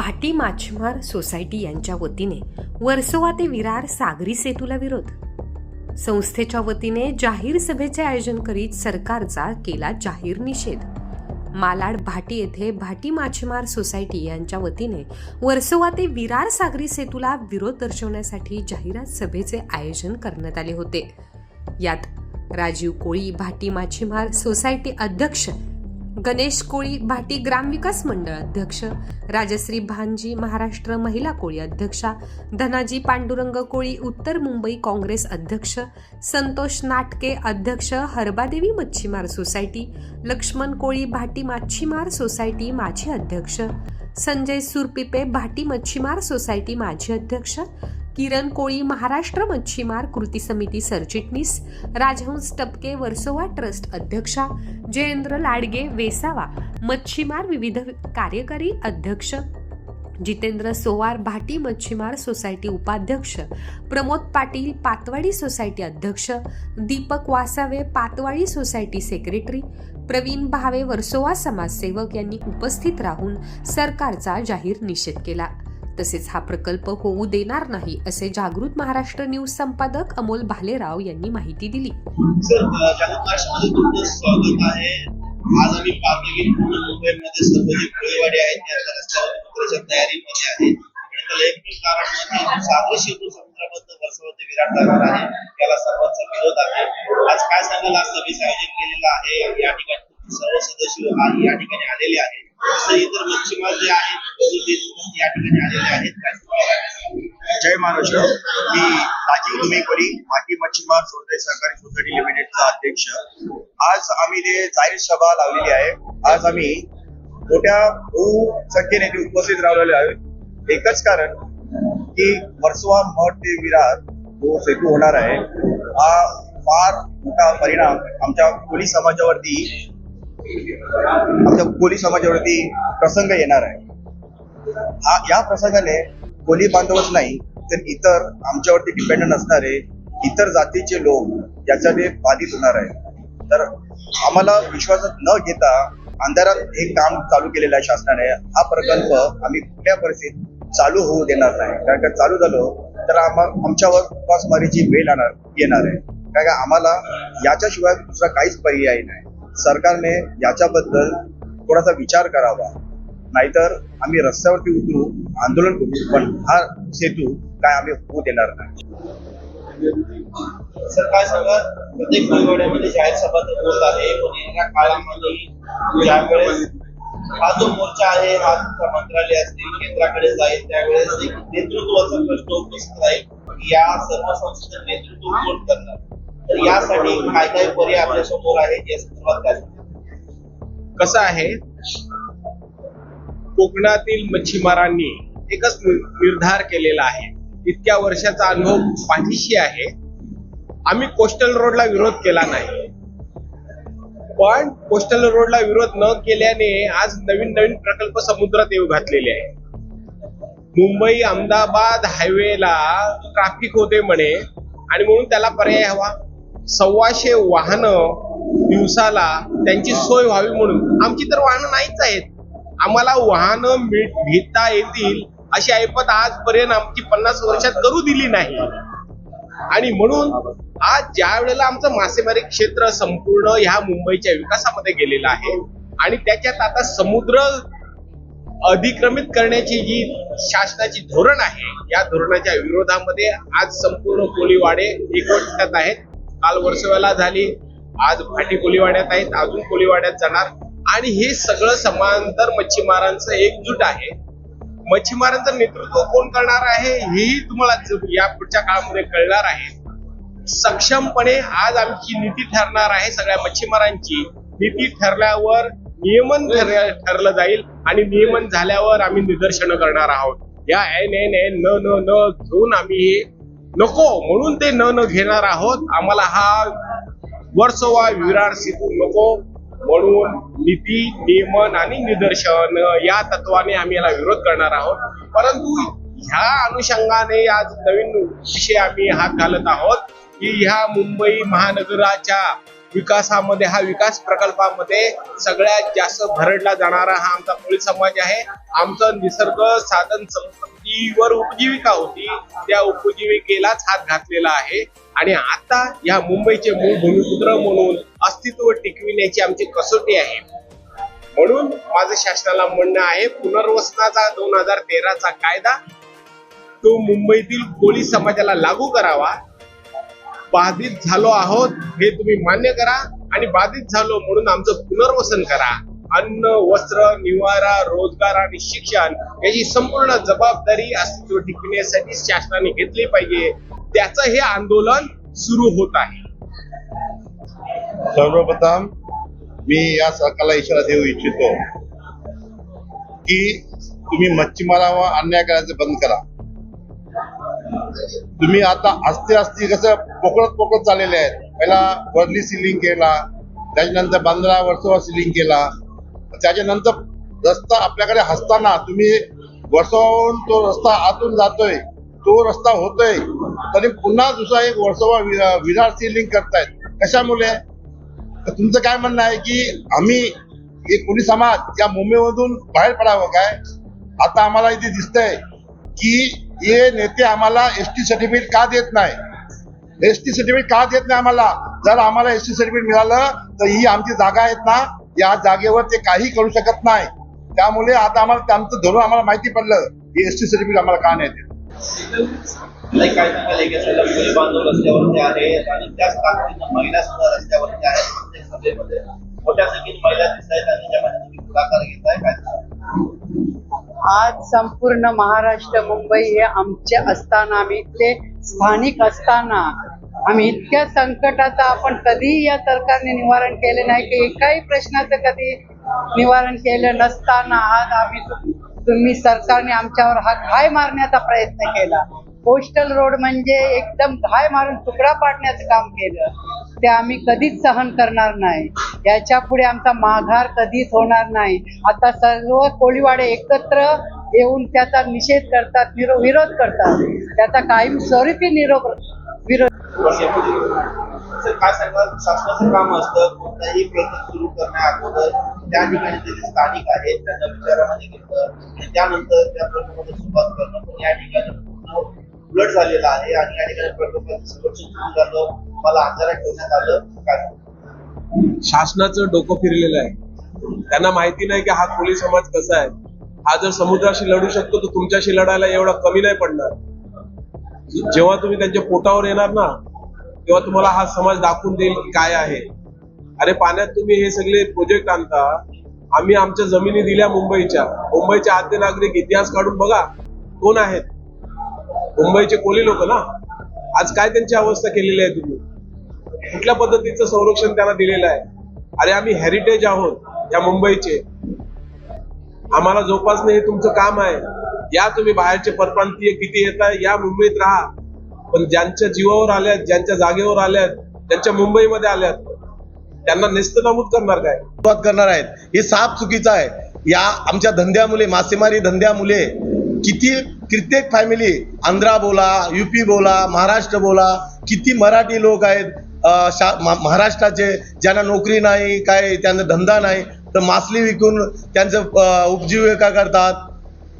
Baati माछमार society यांच्या वतीने वर्सोवा ते विरार सागरी सेतूला विरोध. संस्थेच्या वतीने जाहीर सभेचे आयोजन करीत सरकारचा केला जाहीर निषेध. मालाड भाटी येथे भाटी माछमार सोसायटी यांच्या वतीने वर्सोवा ते विरार सागरी सेतूला विरोध दर्शवण्यासाठी जाहिरात सभेचे आयोजन करण्यात आले होते. यात राजीव कोळी भाटी माछीमार सोसायटी अध्यक्ष गणेश कोळी भाटी ग्रामविकास मंडळ अध्यक्ष राजश्री भानजी महाराष्ट्र महिला कोळी अध्यक्षा धनाजी पांडुरंग कोळी उत्तर मुंबई काँग्रेस अध्यक्ष संतोष नाटके अध्यक्ष हरबादेवी मच्छीमार सोसायटी लक्ष्मण कोळी भाटी मच्छीमार सोसायटी माजी अध्यक्ष संजय सुरपिपे भाटी मच्छीमार सोसायटी माजी अध्यक्ष किरण कोळी महाराष्ट्र मच्छीमार कृती समिती सरचिटणीस राजहंस टपके वर्सोवा ट्रस्ट अध्यक्षा जयेंद्र लाडगे वेसावा मच्छीमार विविध कार्यकारी अध्यक्ष जितेंद्र सोवार भाटी मच्छीमार सोसायटी उपाध्यक्ष प्रमोद पाटील पातवाडी सोसायटी अध्यक्ष दीपक वासावे पातवाडी सोसायटी सेक्रेटरी प्रवीण भावे वर्सोवा समाजसेवक यांनी उपस्थित राहून सरकारचा जाहीर निषेध केला. तसेच हा प्रकल्प होऊ देणार नाही असे जागृत महाराष्ट्र न्यूज संपादक अमोल भालेराव यांनी माहिती दिली. सर स्वागत आहे. आज आम्ही पाहतो की पूर्ण मुंबईमध्ये सर्व जे कोळीवाडी आहेत ते आता रस्त्यावर तयारीमध्ये आहेत आणि त्याला एकमेव कारण म्हणजे सागरी सेतू समुद्राबद्दल वर्षावरती विराट जाणार आहे. त्याला सर्वांचा विरोध आहे. आज काय सांगायला आज सभेचं आयोजन केलेलं आहे. या ठिकाणी सर्व सदस्य या ठिकाणी आलेले आहेत. तसं इतर मच्छीमार जे आहेत या ठिकाणी आलेले आहेत जय महाराष्ट्र. मी राजीव धुमेकरी माटी मच्छीमार सोडते सहकारी सोसायटी लिमिटेडचा अध्यक्ष. आज आम्ही जे जाहीर सभा लावलेली आहे. आज आम्ही मोठ्या बहुसंख्येने ते उपस्थित राहिलेले आहोत एकच कारण की वर्सोवा मठ ते विरार जो सेतू होणार आहे. हा फार मोठा परिणाम आमच्या कोळी समाजावरती आमच्या कोळी समाजावरती प्रसंग येणार आहे. हा या प्रसंगाने कोली बांधवच नाही तर इतर आमच्यावरती डिपेंडंट असणारे इतर जातीचे लोक याच्याने बाधित होणार आहे तर आम्हाला विश्वासात न घेता अंधारात हे काम चालू केलेलं आहे शासनाने. हा प्रकल्प आम्ही कुठल्या परिस्थितीत चालू होऊ देणार नाही. कारण का चालू झालो तर आम्हा आमच्यावर उपासमारीची वेळ येणार येणार आहे. कारण का आम्हाला याच्याशिवाय दुसरा काहीच पर्याय नाही. सरकारने याच्याबद्दल थोडासा विचार करावा. नाहीतर आम्ही रस्त्यावरती उतरू आंदोलन करू पण हा सेतू काय आम्ही होऊ देणार नाही. सर काय सांगा? प्रत्येक जाहीर सभा तर होत आहे. पण येणाऱ्या काळामध्ये ज्यावेळेस हा जो मोर्चा आहे हा मंत्रालय असतील केंद्राकडे जाईल त्यावेळेस एक नेतृत्वाचा प्रश्न उपस्थित राहील. या सर्व संस्थेचं नेतृत्व कोण करणार? तर यासाठी काय काय पर्याय आपल्यासमोर आहेत या संदर्भात काय कसं आहे? कोकणातील मच्छीमारांनी एकच निर्धार केलेला आहे. इतक्या वर्षाचा अनुभव पाठीशी आहे. आम्ही कोस्टल रोडला विरोध केला नाही. पण कोस्टल रोडला विरोध न केल्याने आज नवीन नवीन प्रकल्प समुद्रात येऊ घातलेले आहे मुंबई अहमदाबाद हायवेला ट्रॅफिक होते म्हणे आणि म्हणून त्याला पर्याय हवा. सव्वाशे वाहनं दिवसाला त्यांची सोय व्हावी म्हणून. आमची तर वाहनं नाहीच आहेत. आम्हाला वाहनं घेता येतील अशी ऐपत आजपर्यंत आमची पन्नास वर्षात करू दिली नाही. आणि म्हणून आज ज्या वेळेला आमचं मासेमारी क्षेत्र संपूर्ण ह्या मुंबईच्या विकासामध्ये गेलेलं आहे आणि त्याच्यात आता समुद्र अधिक्रमित करण्याची जी शासनाची धोरण आहे या धोरणाच्या विरोधामध्ये आज संपूर्ण कोळीवाडे एकवटत आहेत. काल वर्षवेला झाली. आज भाटी कोळीवाड्यात आहेत अजून कोळीवाड्यात जाणार. आणि हे सगळं समांतर मच्छीमारांचं एकजूट आहे. मच्छीमारांचं नेतृत्व कोण करणार आहे हेही तुम्हाला या पुढच्या काळामध्ये कळणार आहे. सक्षमपणे आज आमची नीती ठरणार आहे सगळ्या मच्छीमारांची. नीती ठरल्यावर नियमन ठरलं जाईल आणि नियमन झाल्यावर आम्ही निदर्शनं करणार आहोत. या एन एन एन न न न घेऊन आम्ही हे नको म्हणून ते न न घेणार आहोत. आम्हाला हा वर्सोवा विरार सिद्धू नको म्हणून नीती नियमन आणि निदर्शन या तत्वाने आम्ही याला विरोध करणार आहोत. परंतु ह्या अनुषंगाने आज नवीन विषय आम्ही हात घालत आहोत की ह्या मुंबई महानगराच्या विकासामध्ये हा विकास प्रकल्पामध्ये सगळ्यात जास्त भरडला जाणारा हा आमचा कोळी समाज आहे. आमचं निसर्ग साधन संपत्तीवर उपजीविका होती. त्या उपजीविकेलाच हात घातलेला आहे. आणि आता या मुंबईचे मूळ भूमिपुत्र म्हणून अस्तित्व टिकविण्याची आमची कसोटी आहे. म्हणून माझं शासनाला म्हणणं आहे पुनर्वसनाचा दोन हजार तेराचा कायदा तो मुंबईतील कोळी समाजाला लागू करावा. बाधित झालो आहोत हे तुम्ही मान्य करा आणि बाधित झालो म्हणून आमचं पुनर्वसन करा. अन्न वस्त्र निवारा रोजगार आणि शिक्षण याची संपूर्ण जबाबदारी अस्तित्व टिकविण्यासाठी शासनाने घेतली पाहिजे. त्याचं हे आंदोलन सुरू होत आहे. सर्वप्रथम मी या सरकारला इशारा देऊ इच्छितो की तुम्ही मच्छीमारावर अन्याय करायचं बंद करा. तुम्ही आता असते असते कसं पोकळत पोकळत चाललेले आहेत. पहिला वर्ली सिलिंग केला त्याच्यानंतर बांद्रा वर्सोवा सिलिंग केला. त्याच्यानंतर रस्ता आपल्याकडे असताना तुम्ही वर्सोवाहून तो रस्ता आतून जातोय तो रस्ता होतोय तरी पुन्हा दुसरा एक वर्सोवा विरार सिलिंग करतायत. कशामुळे? तुमचं काय म्हणणं आहे की आम्ही हे कोणी समाज या मुंबईमधून बाहेर पडावं काय? आता आम्हाला इथे दिसतंय की हे नेते आम्हाला एस टी सर्टिफिकेट का देत नाही? एस टी सर्टिफिकेट का देत नाही आम्हाला? जर आम्हाला एस टी सर्टिफिकेट मिळालं तर ही आमची जागा आहेत ना या जागेवर ते काही करू शकत नाही. त्यामुळे आता आम्हाला त्यांचं धोरण आम्हाला माहिती पडलं की एस टी सर्टिफिकेट आम्हाला का नाही देत. बांधव रस्त्यावरती आहेत आणि त्याच ताकदीनं महिला सुद्धा रस्त्यावरती आहेत प्रत्येक सभेमध्ये. मोठ्या महिला दिसत आहेत आणि त्यामध्ये तुम्ही पुढाकार काय आज संपूर्ण महाराष्ट्र मुंबई हे आमचे असताना आम्ही इथले स्थानिक असताना आम्ही इतक्या संकटाचा आपण कधीही या सरकारने निवारण केले नाही की एकाही प्रश्नाचं कधी निवारण केलं नसताना आज आम्ही तुम्ही सरकारने आमच्यावर हा घाय मारण्याचा प्रयत्न केला. कोस्टल रोड म्हणजे एकदम घाय मारून तुकडा पाडण्याचं काम केलं. ते आम्ही कधीच सहन करणार नाही. याच्यापुढे आमचा माघार कधीच होणार नाही. आता सर्व कोळीवाडे एकत्र येऊन त्याचा निषेध करतात विरो विरोध करतात. त्याचा कायम स्वरूपी निरोप विरोध. काय सांगाल? शासनाचं काम असतं कोणताही प्रकल्प सुरू करण्या अगोदर त्या ठिकाणी जे स्थानिक आहेत त्यांना विचारामध्ये घेतलं. आणि त्यानंतर त्या प्रकल्पाची सुरुवात करणं. पण या ठिकाणी पूर्ण उलट झालेलं आहे आणि या ठिकाणी प्रकल्पाचं संरक्षण सुरू झालं. तुम्हाला आजारात ठेवण्यात आलं काय शासनाचं डोकं फिरलेलं आहे. त्यांना माहिती नाही की हा कोळी समाज कसा आहे. हा जर समुद्राशी लढू शकतो तर तुमच्याशी लढायला एवढा कमी नाही पडणार. जेव्हा तुम्ही त्यांच्या पोटावर येणार ना तेव्हा तुम्हाला हा समाज दाखवून देईल की काय आहे. अरे पाण्यात तुम्ही हे सगळे प्रोजेक्ट आणता. आम्ही आमच्या जमिनी दिल्या मुंबईच्या. मुंबईचे आद्य नागरिक इतिहास काढून बघा. कोण आहेत? मुंबईचे कोली लोक ना? आज काय त्यांची अवस्था केलेली आहे तुम्ही? कुठल्या पद्धतीचं संरक्षण त्यांना दिलेलं आहे? अरे आम्ही हेरिटेज आहोत या मुंबईचे. आम्हाला जोपासणे हे तुमचं काम आहे. या तुम्ही बाहेरचे परप्रांतीय किती येत आहे या मुंबईत राहा. पण ज्यांच्या जीवावर आल्यात ज्यांच्या जागेवर आल्यात ज्यांच्या मुंबईमध्ये आल्यात त्यांना नेस्त करणार काय? सुरुवात करणार आहेत. हे साफ चुकीचं आहे. या आमच्या धंद्यामुळे मासेमारी धंद्यामुळे किती कित्येक फॅमिली आंध्रा बोला युपी बोला महाराष्ट्र बोला किती मराठी लोक आहेत शा- मा- महाराष्ट्राचे ज्यांना नोकरी नाही काय त्यांना धंदा नाही तर मासली विकून त्यांचं उपजीविका करतात.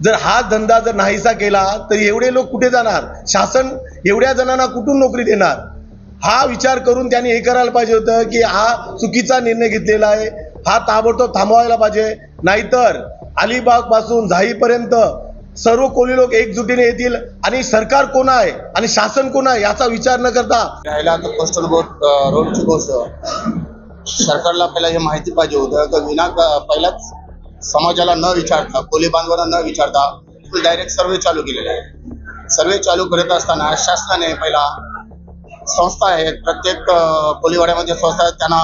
जर हा धंदा जर नाहीसा केला तर एवढे लोक कुठे जाणार? शासन एवढ्या जणांना कुठून नोकरी देणार? हा विचार करून त्यांनी हे करायला पाहिजे होतं की हा चुकीचा निर्णय घेतलेला आहे. हा ताबडतोब थांबवायला पाहिजे. नाहीतर अलिबागपासून झाईपर्यंत सर्व कोळी लोक एकजुटीने येतील आणि सरकार कोण आहे आणि शासन कोण आहे याचा विचार न करता राहिला तर कोस्टल बोट रोडची गोष्ट. सरकारला पहिला हे माहिती पाहिजे होतं. तर विना पहिलाच समाजाला न विचारता कोली बांधवांना न विचारता डायरेक्ट सर्वे चालू केलेले आहे सर्वे चालू करत असताना शासनाने पहिला संस्था आहेत प्रत्येक कोलीवाड्यामध्ये संस्था आहेत. त्यांना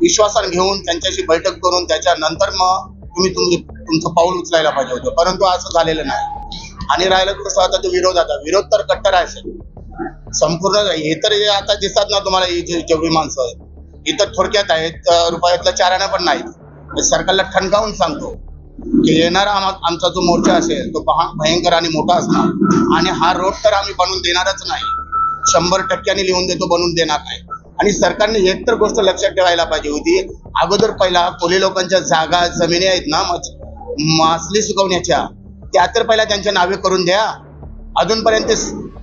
विश्वासात घेऊन त्यांच्याशी बैठक करून त्याच्यानंतर मग तुम्ही तुम्ही तुमचं पाऊल उचलायला पाहिजे होतं. परंतु असं झालेलं नाही. आणि राहिलं कसं आता तो विरोध आता. विरोध तर कट्टर आहे सर. संपूर्ण हे तर आता दिसतात ना तुम्हाला जेवढी माणसं आहेत. इतर थोडक्यात आहेत. रुपयातल्या चाराने पण नाहीत. सरकारला ठणकावून सांगतो की येणारा आमचा जो मोर्चा असेल तो भयंकर आणि मोठा असणार. आणि हा रोड तर आम्ही बनवून देणारच नाही. शंभर टक्क्यांनी लिहून देतो बनवून देणार नाही. आणि सरकारने एक तर गोष्ट लक्षात ठेवायला पाहिजे होती. अगोदर पहिला कोली लोकांच्या जागा जमिनी आहेत ना मच- मासली सुकवण्याच्या त्या तर पहिला त्यांच्या नावे करून द्या. अजूनपर्यंत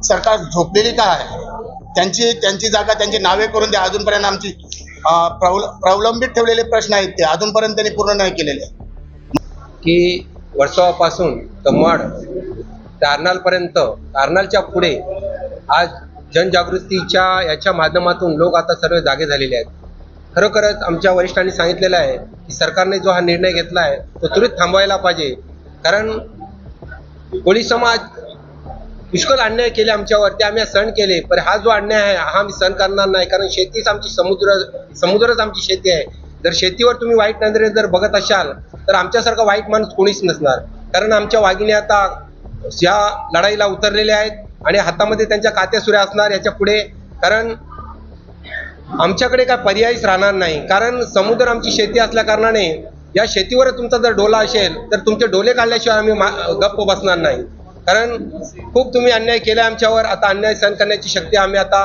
सरकार झोपलेली काय त्यांची त्यांची जागा त्यांची नावे करून द्या. अजूनपर्यंत आमची प्रवल- प्रवलंबित ठेवलेले प्रश्न आहेत ते. अजूनपर्यंत त्यांनी पूर्ण नाही केलेले. की वर्सोवापासून कमाड ते अर्नालपर्यंत पुढे आज जनजागृतीच्या याच्या माध्यमातून लोक आता सर्व जागे झालेले आहेत. खरोखरच आमच्या वरिष्ठांनी सांगितलेलं आहे की सरकारने जो हा निर्णय घेतला आहे तो त्वरित थांबवायला पाहिजे. कारण कोळी समाज पुष्कळ अन्याय केले आमच्यावर ते आम्ही सहन केले पण हा जो अन्याय आहे हा आम्ही सहन करणार नाही. कारण शेतीच आमची समुद्र समुद्रच आमची शेती आहे. जर शेतीवर तुम्ही वाईट नजरेने जर बघत असाल तर आमच्यासारखा वाईट माणूस कोणीच नसणार. कारण आमच्या वाघिणी आता या लढाईला उतरलेल्या आहेत आणि हातामध्ये त्यांच्या कात्या सुऱ्या असणार याच्यापुढे. कारण आमच्याकडे काय पर्यायच राहणार नाही. कारण समुद्र आमची शेती असल्या कारणाने या शेतीवर तुमचा जर डोला असेल तर तुमचे डोले काढल्याशिवाय आम्ही मा- गप्प बसणार नाही. कारण खूप तुम्ही अन्याय केला आमच्यावर आता अन्याय सहन करण्याची शक्ती आम्ही आता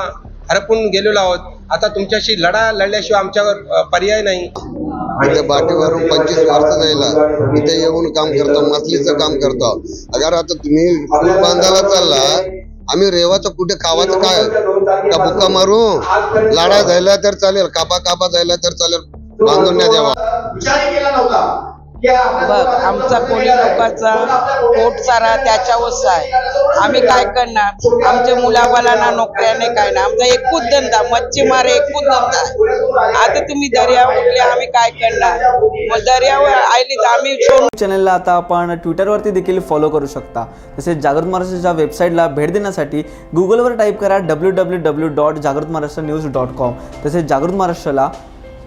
हरपून गेलेलो आहोत. आता तुमच्याशी लढा लढल्याशिवाय आमच्यावर पर्याय नाही. इथे बाटेवरून पंचवीस वर्ष जायला इथे येऊन काम करतो मासलीचं काम करतो. अगर आता तुम्ही बांधायला चालला आम्ही रेवाचं कुठे खावाचं काय? का बुक्का मारू. लाडा जायला तर चालेल कापा कापा जायला तर चालेल. बांधून द्यावा विचारही केला नव्हता. बघ आमचा कोणी लोकांचा पोट सारा त्याच्यावरच आहे. आम्ही काय करणार? आमच्या मुलाबालांना नोकऱ्या नाही काय नाही. आमचा एकूच धंदा मच्छीमार एकूच धंदा आहे. आता तुम्ही दर्यावर उठले आम्ही काय करणार? मग दर्यावर आली तर आम्ही चॅनलला आता आपण ट्विटरवरती देखील फॉलो करू शकता. तसेच जागृत महाराष्ट्राच्या वेबसाईटला भेट देण्यासाठी गुगलवर टाईप करा डब्ल्यू डब्ल्यू डब्ल्यू डॉट जागृत महाराष्ट्र न्यूज डॉट कॉम तसेच जागृत महाराष्ट्राला